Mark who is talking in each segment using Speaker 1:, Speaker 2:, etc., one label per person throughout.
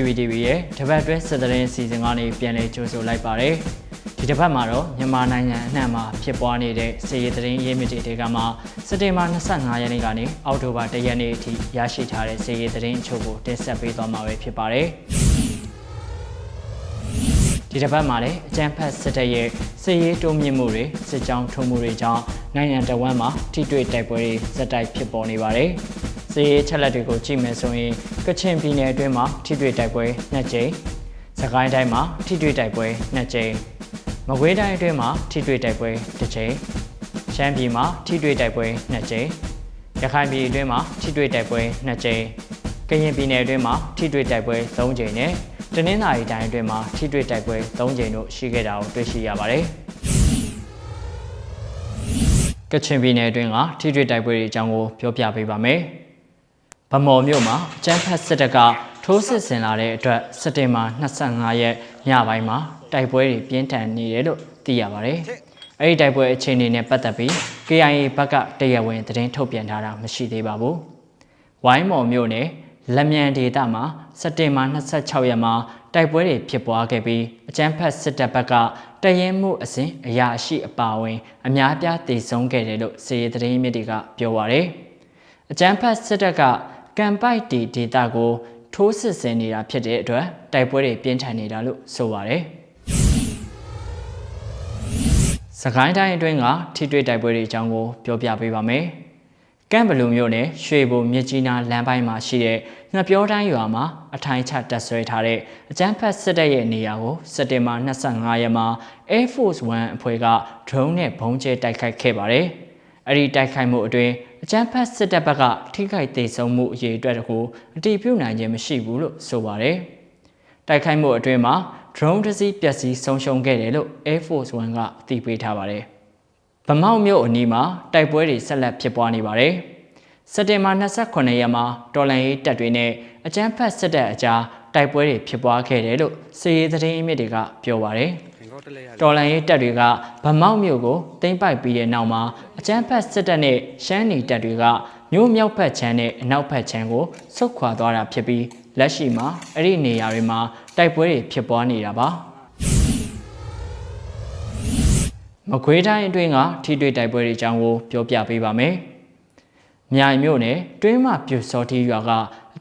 Speaker 1: PPTV ရဲ့တပတ်အတွင်းစစ်တရင်စီစဉ်ကနေပြန်လည်ကြိုဆိုလိုက်ပါတယ်။ဒီတစ်ပတ်မှာတော့မြန်မာနိုင်ငံအနှံ့မှာဖြစ်ပွားနေတဲ့စီရေးတရင်ရေးမြစ်တွေကမှစက်တင်ဘာ25ရက်နေ့ကနေအောက်တိုဘာ1ရက်နေ့အထိရရှိထားတဲ့စီရေးတရင်အချို့ကိုတင်ဆက်ပေးသွားမှာပဲဖြစ်ပါတယ်။ဒီတစ်ပတ်မှာလည်းအကြမ်းဖက်စစ်တပ်ရဲ့စစ်ရေးတိုးမြင့်မှုတွေစစ်ကြောင်းထုံမှုတွေကြောင့်နိုင်ငံတော်ဝန်မှာထိတွေ့တိုက်ပွဲတွေဇက်တိုက်ဖြစ်ပေါ်နေပါတယ်။ စစ်ရေးချက်လက်တွေကိုကြည့်မယ်ဆိုရင်ကချင်ပြည်နယ်အတွင်းမှာထိတွေ့တိုက်ပွဲနှစ်ကြိမ်၊စကိုင်းတိုင်းမှာထိတွေ့တိုက်ပွဲနှစ်ကြိမ်၊မကွေးတိုင်းအတွင်းမှာထိတွေ့တိုက်ပွဲတစ်ကြိမ်၊ရှမ်းပြည်မှာထိတွေ့တိုက်ပွဲနှစ်ကြိမ်၊ရခိုင်ပြည်အတွင်းမှာထိတွေ့တိုက်ပွဲနှစ်ကြိမ်၊ကရင်ပြည်နယ်အတွင်းမှာထိတွေ့တိုက်ပွဲ၃ကြိမ်နဲ့တနင်္သာရီတိုင်းအတွင်းမှာထိတွေ့တိုက်ပွဲ၃ကြိမ်တို့ရှိခဲ့တာကိုတွေ့ရှိရပါတယ်။ကချင်ပြည်နယ်အတွင်းကထိတွေ့တိုက်ပွဲတွေအကြောင်းကိုပြောပြပေးပါမယ်။ ဗမော်မြို့မှာကျန်းဖတ်စစ်တပ်ကထိုးစစ်ဆင်လာတဲ့အတွက်စက်တင်ဘာ25ရက်ညပိုင်းမှာတိုက်ပွဲတွေပြင်းထန်နေတယ်လို့သိရပါတယ်။အဲဒီတိုက်ပွဲအခြေအနေနဲ့ပတ်သက်ပြီး KIA ဘက်ကတရားဝင်သတင်းထုတ်ပြန်ထားတာမရှိသေးပါဘူး။ဝိုင်းမော်မြို့နယ်လက်မြန်ဒေသမှာစက်တင်ဘာ26ရက်မှာတိုက်ပွဲတွေဖြစ်ပွားခဲ့ပြီးအကြမ်းဖက်စစ်တပ်ဘက်ကတရင်မှုအစဉ်အရာရှိအပါအဝင် အများပြားတည်ဆုံခဲ့တယ်လို့စီရေးသတင်းမြစ်တွေကပြောပါရယ်အကြမ်းဖက်စစ်တပ်က ကမ်ပိုက်တီဒေတာကိုထိုးစစ်ဆင်နေတာဖြစ်တဲ့အတွက်တိုက်ပွဲတွေပြင်းထန်နေတာလို့ဆိုပါရယ်စကိုင်းတိုင်းအတွင်းကထိတွေ့တိုက်ပွဲတွေအကြောင်းကိုပြောပြပေးပါမယ်။ကမ်ဘလူမျိုးနဲ့ရွှေဘုံမြစ်ကြီးနားလမ်းပိုင်းမှာရှိတဲ့ငပြောတိုင်းရွာမှာအထိုင်ချတပ်ဆွဲထားတဲ့အကြမ်းဖက်စစ်တပ်ရဲ့နေရာကိုစက်တင်ဘာ25ရက်မှာ Air Force 1အဖွဲ့က drone နဲ့ဘုံကျဲတိုက်ခိုက်ခဲ့ပါတယ်။အဲ့ဒီတိုက်ခိုက်မှုအတွင်းအ ကြမ်းဖက်စစ်တပ်ဘက်ကထိခိုက်ဒေဆုံးမှုအရေးအတွက်ကိုအတိပြုနိုင်ခြင်းမရှိဘူးလို့ဆိုပါတယ်။တိုက်ခိုက်မှုအတွင်းမှာ drone တစ်စီးပျက်စီးဆုံးရှုံးခဲ့တယ်လို့ Air Force 1ကအသိပေးထားပါတယ်။ဗမောက်မြို့အနီးမှာတိုက်ပွဲတွေဆက်လက်ဖြစ်ပွားနေပါတယ်။စက်တင်ဘာ28ရက်မှာတော်လန်ရေးတပ်တွေနဲ့အကြမ်းဖက်စစ်တပ်အကြားတိုက်ပွဲတွေဖြစ်ပွားခဲ့တယ်လို့စီရေးသတင်းအမြစ်တွေကပြောပါတယ်။ တော်လန်ရေးတပ်တွေကဗမောက်မြို့ကိုသိမ်းပိုက်ပြီးတဲ့နောက်မှာအကြမ်းဖက်စစ်တပ်နဲ့ရှမ်းနီတပ်တွေကမြို့မြောက်ဘက်ခြမ်းနဲ့အနောက်ဘက်ခြမ်းကိုဆုတ်ခွာသွားတာဖြစ်ပြီးလက်ရှိမှာအဲ့ဒီနေရာတွေမှာတိုက်ပွဲတွေဖြစ်ပွားနေတာပါ။မကွေးတိုင်းအတွင်းကထိတွေ့တိုက်ပွဲတွေအကြောင်းကိုပြောပြပေးပါမယ်။မြိုင်မြို့နယ်တွင်းမပြူစောတိရွာက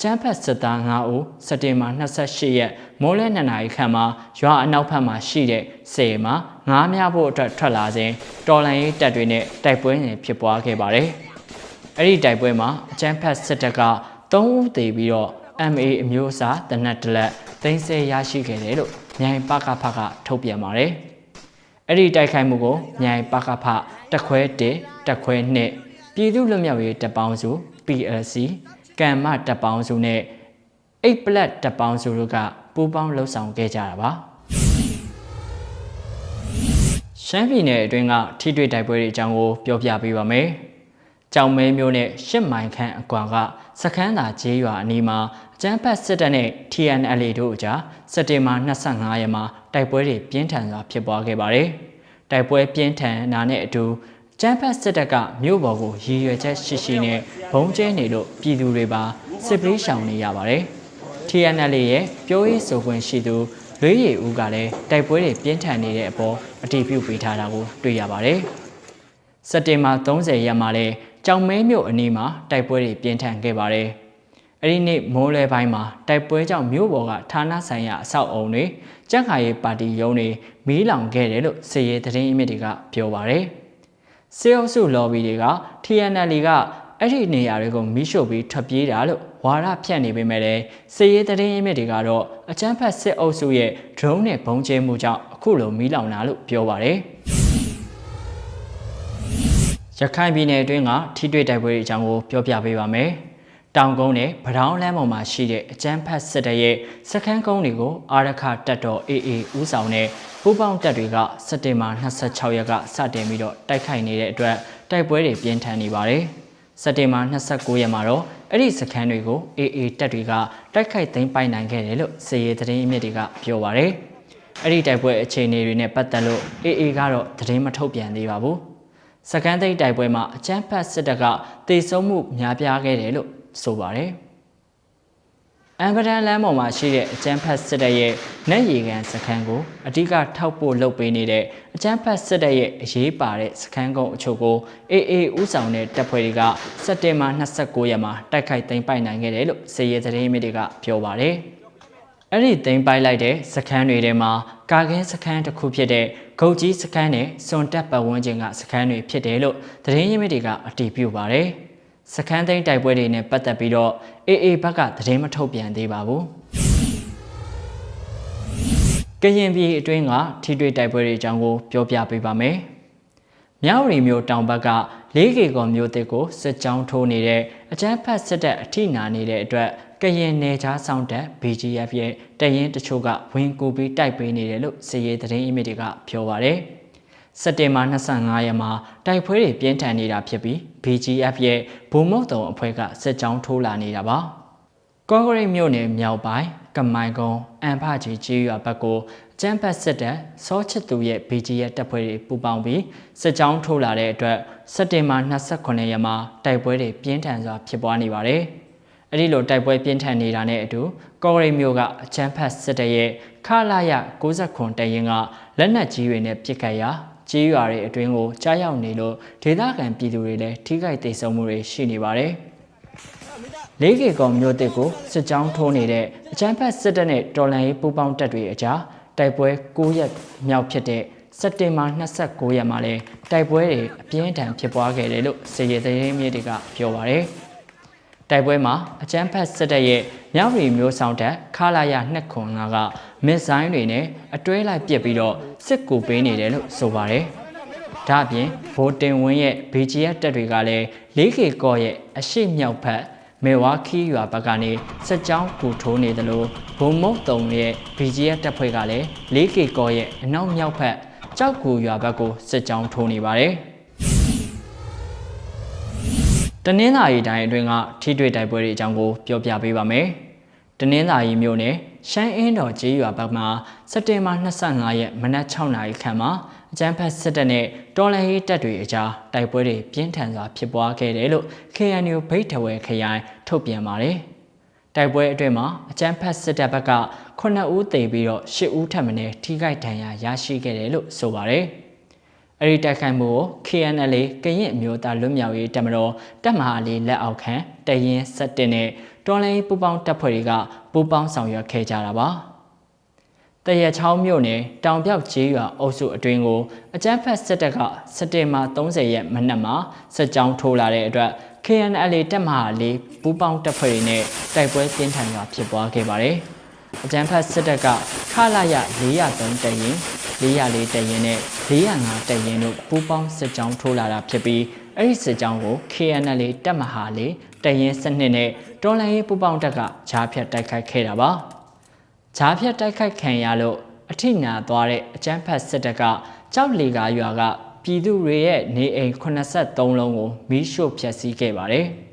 Speaker 1: အကျန်းဖက်စစ်သား9ဦးစက်တင်ဘာ28ရက်မိုးလဲ2နာရီခန့်မှာရွာအနောက်ဘက်မှာရှိတဲ့စေမှာငားများဖို့အတွက်ထွက်လာစဉ်တော်လန်ရေးတပ်တွေနဲ့တိုက်ပွဲတွေဖြစ်ပွားခဲ့ပါတယ်။အဲ့ဒီတိုက်ပွဲမှာအကျန်းဖက်စစ်တပ်က3ဦးသေပြီးတော့ MA အမျိုးအစားတနက်တလက်သိမ်းဆဲရရှိခဲ့တယ်လို့မြိုင်ပကဖကထုတ်ပြန်ပါတယ်။အဲ့ဒီတိုက်ခိုက်မှုကိုမြိုင်ပကဖတက်ခွဲ1တက်ခွဲ2ပြည်သူ့လွတ်မြောက်ရေးတပ်ပေါင်းစု PLC ကံမတပ်ပေါင်းစုနဲ့အိတ်ပလက်တပ်ပေါင်းစုတို့ကပူးပေါင်းလှုပ်ဆောင်ခဲ့ကြတာပါရှမ်းပြည်နယ်အတွင်းကထိတွေ့တိုက်ပွဲတွေအကြောင်းကိုပြောပြပေးပါမယ်။ကြောင်မဲမျိုးနဲ့ရှစ်မိုင်ခန့်အကွာကစခန်းသာဂျေးရွာအနီးမှာအကျန်းဖက်စစ်တပ်နဲ့ TNLA တို့အကြားစက်တင်ဘာ25ရက်မှာတိုက်ပွဲတွေပြင်းထန်စွာဖြစ်ပွားခဲ့ပါတယ်။တိုက်ပွဲပြင်းထန်တာနဲ့အတူ ကျန်းဖက်စစ်တပ်ကမြို့ပေါ်ကိုရည်ရွယ်ချက်ရှိရှိနဲ့ဘုံကျဲနေလို့ပြည်သူတွေပါစစ်ပရိရှောင်နေရပါတယ်။ TNL ရဲ့ပြောရေးဆိုခွင့်ရှိသူလွေးရည်ဦးကလည်းတိုက်ပွဲတွေပြင်းထန်နေတဲ့အပေါ်အတည်ပြုပေးထားတာကိုတွေ့ရပါတယ်။စက်တင်ဘာ30ရက်မှာလည်းကြောင်မဲမြို့အနီးမှာတိုက်ပွဲတွေပြင်းထန်ခဲ့ပါတယ်။အဲဒီနေ့မိုးလဲပိုင်းမှာတိုက်ပွဲကြောင့်မြို့ပေါ်ကဌာနဆိုင်ရာအဆောက်အုံတွေကြက်ခါရေးပါတီရုံးတွေမီးလောင်ခဲ့တယ်လို့စီရေးသတင်းအမြစ်တွေကပြောပါတယ်။ စေအုပ်စု lobby တွေက TNL ကအဲ့ဒီနေရာတွေကိုမိရှို့ပြီးထွက်ပြေးတာလို့ဝါရဖြန့်နေပေမဲ့လည်းစစ်ရေးတရင်အမြစ်တွေကတော့အကြမ်းဖက်စစ်အုပ်စုရဲ့ drone နဲ့ဘုံကျဲမှုကြောင့်အခုလိုမီးလောင်တာလို့ပြောပါတယ်။ရခိုင်ပြည်နယ်အတွင်းကထိတွေ့တိုက်ပွဲတွေအကြောင်းကိုပြောပြပေးပါမယ်။တောင်ကုန်းနဲ့ဗတောင်းလမ်းပေါ်မှာရှိတဲ့အကျန်းဖတ်စစ်တပ်ရဲ့စခန်းကုန်းတွေကိုအာရခတပ်တော် AA ဦးဆောင်တဲ့ ပူးပေါင်းတပ်တွေကစက်တင်ဘာ26ရက်ကစတင်ပြီးတော့တိုက်ခိုက်နေတဲ့အတွက်တိုက်ပွဲတွေပြင်းထန်နေပါတယ်။စက်တင်ဘာ29ရက်မှာတော့အဲ့ဒီစခန်းတွေကို AA တပ်တွေကတိုက်ခိုက်သိမ်းပိုက်နိုင်ခဲ့တယ်လို့စီရေးသတင်းအမြစ်တွေကပြောပါတယ်။အဲ့ဒီတိုက်ပွဲအခြေအနေတွေနဲ့ပတ်သက်လို့ AA ကတော့သတင်းမထုတ်ပြန်သေးပါဘူး။စကန်သိမ်းတိုက်ပွဲမှာအချမ်းဖတ်စစ်တပ်ကတေဆုံးမှုများပြားခဲ့တယ်လို့ဆိုပါတယ်။ အမ်ပဒန်လမ်းပေါ်မှာရှိတဲ့အကျန်းဖတ်စစ်တပ်ရဲ့နက်ရီကန်စခန်းကိုအဓိကထောက်ပို့လုပ်ပေးနေတဲ့အကျန်းဖတ်စစ်တပ်ရဲ့အရေးပါတဲ့စခန်းကုန်းအချို့ကို AA ဥဆောင်တဲ့တပ်ဖွဲ့တွေကစက်တင်ဘာ29ရက်မှာတိုက်ခိုက်သိမ်းပိုက်နိုင်ခဲ့တယ်လို့စေရသတင်းမြစ်တွေကပြောပါတယ်။အဲ့ဒီသိမ်းပိုက်လိုက်တဲ့စခန်းတွေထဲမှာကာကင်းစခန်းတစ်ခုဖြစ်တဲ့ဂုတ်ကြီးစခန်းနဲ့စွန်တက်ပတ်ဝန်းကျင်ကစခန်းတွေဖြစ်တယ်လို့သတင်းရင်းမြစ်တွေကအတည်ပြုပါတယ်။စခန်းသိမ်းတိုက်ပွဲတွေနဲ့ပတ်သက်ပြီးတော့ AA ဘက်ကသတင်းမထုတ်ပြန်သေးပါဘူး။ကရင်ပြည်အတွင်းကထိတွေ့တိုက်ပွဲတွေအကြောင်းကိုပြောပြပေးပါမယ်။မြောက်ရီမျိုးတောင်ဘက်က၄ကီကောမျိုးတစ်ကိုစစ်ကြောင်းထိုးနေတဲ့အကြမ်းဖက်စစ်တပ်အထိနာနေတဲ့အတွက်ကရင်နယ်ခြားဆောင်တပ် BGF ရဲ့တရင်တချို့ကဝင်ကူပြီးတိုက်ပေးနေတယ်လို့စီရေးသတင်းအမိတွေကပြောပါရယ် စက်တင်ဘာ25ရက်မှာတိုက်ပွဲတွေပြင်းထန်နေတာဖြစ်ပြီး BGF ရဲ့ဘုံမုတ်တုံအဖွဲ့ကစစ်ကြောင်းထိုးလာနေတာပါကော့ဂရိတ်မြို့နယ်မြောက်ပိုင်းကမိုင်ကုန်းအန်ဖကြီးကြီးရွာဘက်ကိုကျန်းဖတ်စစ်တပ်စောချစ်သူရဲ့ BGF တပ်ဖွဲ့တွေပူးပေါင်းပြီးစစ်ကြောင်းထိုးလာတဲ့အတွက်စက်တင်ဘာ29ရက်မှာတိုက်ပွဲတွေပြင်းထန်စွာဖြစ်ပွားနေပါတယ်။အဲ့ဒီလိုတိုက်ပွဲပြင်းထန်နေတာနဲ့အတူကော်ရိတ်မျိုးကအချမ်းဖတ်စစ်တပ်ရဲ့ခလာရ60ခွန်တရင်ကလက်နက်ကြီးတွေနဲ့ပစ်ခတ်ရာ ကြီးရွာတွေအတွင်းကိုကြားရောက်နေလို့ဒေသခံပြည်သူတွေလည်းထိခိုက်ဒေဆုံးမှုတွေရှိနေပါတယ်။လေးကေကောင်မျိုးတစ်ကိုစစ်ကြောင်းထိုးနေတဲ့အချမ်းဖတ်စစ်တပ်နဲ့တော်လန်ရေးပူးပေါင်းတပ်တွေအကြားတိုက်ပွဲ9ရက်မြောက်ဖြစ်တဲ့စက်တင်ဘာ29ရက်မှာလဲတိုက်ပွဲတွေအပြင်းထန်ဖြစ်ပွားခဲ့တယ်လို့စေရသတင်းမြေတွေကပြောပါရယ်။တိုက်ပွဲမှာအကြမ်းဖက်စစ်တပ်ရဲ့မြောက်ရီမျိုးဆောင်တပ်ခလာရ205က မစ်ဇိုင်းတွေနဲ့အတွဲလိုက်ပစ်ပြီးတော့စစ်ကူပေးနေတယ်လို့ဆိုပါတယ်။ဒါ့အပြင်ဗိုလ်တင်ဝင်းရဲ့ BGF တပ်တွေကလည်း 4K ကော့ရဲ့အရှိမြောက်ဖက်မေဝါခီရွာဘက်ကနေစစ်ကြောင်းကူထိုးနေတယ်လို့ဘုံမုတ်တုံရဲ့ BGF တပ်ဖွဲ့ကလည်း 4K ကော့ရဲ့အနောက်မြောက်ဖက်ကြောက်ကူရွာဘက်ကိုစစ်ကြောင်းထိုးနေပါတယ်။တနင်္သာရီတိုင်းအတွင်းကထိတွေ့တိုက်ပွဲတွေအကြောင်းကိုပြောပြပေးပါမယ်။တနင်္သာရီမြို့နယ် ရှမ်းအင်းတော်ကျေးရွာဘက်မှာစက်တင်ဘာ25ရက်မနက်6နာရီခန့်မှာအကြမ်းဖက်စစ်တပ်နဲ့တော်လှန်ရေးတပ်တွေအကြားတိုက်ပွဲတွေပြင်းထန်စွာဖြစ်ပွားခဲ့တယ်လို့ KNU ဗိတ်ထဝယ်ခရိုင်ထုတ်ပြန်ပါတယ်။တိုက်ပွဲအတွင်းမှာအကြမ်းဖက်စစ်တပ်ဘက်က9ဦးသေပြီးတော့10ဦးထပ်မံထိခိုက်ဒဏ်ရာရရှိခဲ့တယ်လို့ဆိုပါတယ်။အဲ့ဒီတိုက်ခိုက်မှုကို KNL ကရင်အမျိုးသားလွတ်မြောက်ရေးတပ်မတော်တပ်မဟာလေးလက်အောက်ခံတရင်ဆက်တင်နဲ့တော်လိုင်းပူပေါင်းတပ်ဖွဲ့တွေက ပူပေါင်းဆောင်ရွက်ခဲ့ကြတာပါတရချောင်းမြို့နယ်တောင်ပြောက်ကျေးရွာအုပ်စုအတွင်းကိုအကြမ်းဖက်စစ်တပ်ကစက်တင်ဘာ30ရက်မနက်မှာစစ်ကြောင်းထိုးလာတဲ့အတွက် KNL တပ်မဟာလေးပူပေါင်းတပ်ဖွဲ့တွေနဲ့တိုက်ပွဲပြင်းထန်စွာဖြစ်ပွားခဲ့ပါတယ်အကြမ်းဖက်စစ်တပ်ကခလာရ403တရင်404တရင်နဲ့405တရင်တို့ပူးပေါင်းစစ်ကြောင်းထိုးလာတာဖြစ်ပြီးအဲ့ဒီစစ်ကြောင်းကို KNL တပ်မဟာလေး တရင်စနစ်နဲ့တော်လိုင်းရေးပူးပေါင်းတပ်ကဂျားဖြတ်တိုက်ခိုက်ခဲ့တာပါဂျားဖြတ်တိုက်ခိုက်ခံရလို့အထိနာသွားတဲ့အကြမ်းဖက်စစ်တပ်ကကြောက်လီကာရွာကပြည်သူတွေရဲ့နေအိမ်83လုံးကိုမီးရှို့ဖျက်ဆီးခဲ့ပါတယ်။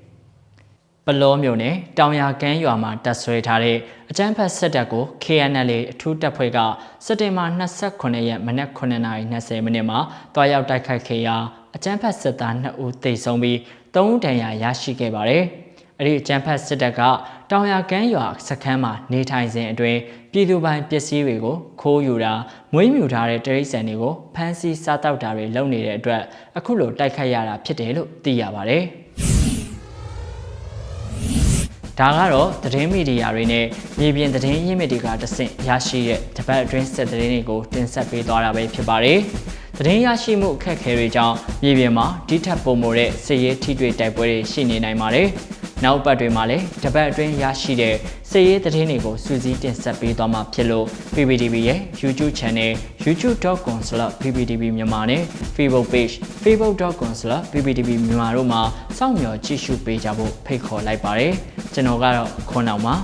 Speaker 1: ပလောမြို့နယ်တောင်ရကမ်းရွာမှာတပ်ဆွဲထားတဲ့အကြမ်းဖက်စစ်တပ်ကို KNL အထူးတပ်ဖွဲ့ကစက်တင်ဘာ29ရက်မနက်9:20မိနစ်မှာတွားရောက်တိုက်ခိုက်ခဲ့ရာ အကြမ်းဖက်စစ်သား2ဦးသေဆုံးပြီး3ဦးဒဏ်ရာရရှိခဲ့ပါတယ်။အဲ့ဒီအကြမ်းဖက်စစ်တပ်ကတောင်ရကမ်းရွာစခန်းမှာနေထိုင်စဉ်အတွင်းပြည်သူပိုင်ပစ္စည်းတွေကိုခိုးယူတာမွေးမြူထားတဲ့တရိတ်ဆန်တွေကိုဖမ်းဆီးစားတောက်တာတွေလုပ်နေတဲ့အတွက်အခုလိုတိုက်ခိုက်ရတာဖြစ်တယ်လို့သိရပါတယ်။ဒါကတော့သတင်းမီဒီယာတွေနဲ့မြေပြင်သတင်းရင်းမြစ်တွေကတဆင့်ရရှိတဲ့တပတ်အတွင်းဆက်သတင်းတွေကိုတင်ဆက်ပေးသွားတာပဲဖြစ်ပါတယ်။ သတင်းရရှိမှုအခက်အခဲတွေကြောင့်မြေပြင်မှာဒီထက်ပိုမိုတဲ့စစ်ရေးထိတွေ့တိုက်ပွဲတွေရှိနေနိုင်ပါတယ်။နောက်ပတ်တွေမှာလည်းတပတ်အတွင်းရရှိတဲ့စစ်ရေးသတင်းတွေကိုစူးစီးတင်ဆက်ပေးသွားမှာဖြစ်လို့ PPTV ရဲ့ YouTube Channel youtube.com/pptv မြန်မာနဲ့ Facebook Page facebook.com/pptv မြန်မာတို့မှာစောင့်မျှော်ကြည့်ရှုပေးကြဖို့ဖိတ်ခေါ်လိုက်ပါတယ်။ကျွန်တော်ကတော့ခွန်အောင်ပါ